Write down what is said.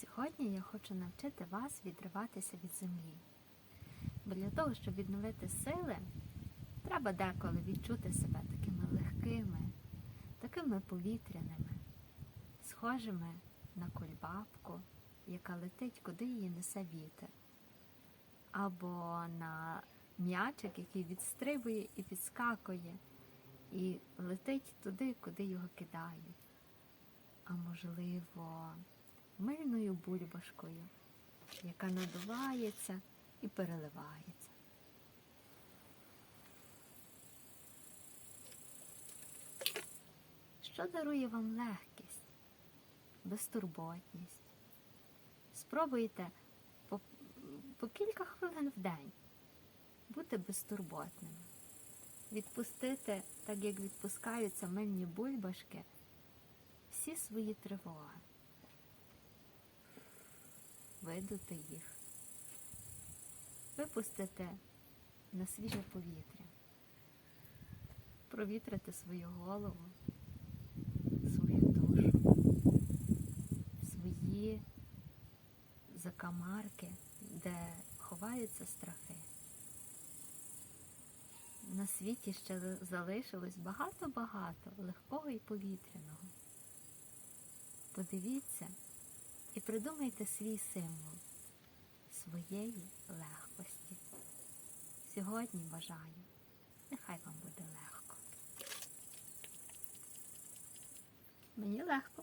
Сьогодні я хочу навчити вас відриватися від землі. Бо для того, щоб відновити сили, треба деколи відчути себе такими легкими, такими повітряними, схожими на кульбабку, яка летить, куди її несе вітер, або на м'ячик, який відстрибує і підскакує, і летить туди, куди його кидають. А можливо, мильною бульбашкою, яка надувається і переливається. Що дарує вам легкість, безтурботність? Спробуйте по, по кілька хвилин в день бути безтурботними, відпустити, так як відпускаються мильні бульбашки, всі свої тривоги, видути їх, випустити на свіже повітря, провітрити свою голову, свою душу, свої закамарки, де ховаються страхи. На світі ще залишилось багато-багато легкого і повітряного. Подивіться і придумайте свій символ своєї легкості. Сьогодні бажаю, нехай вам буде легко. Мені легко.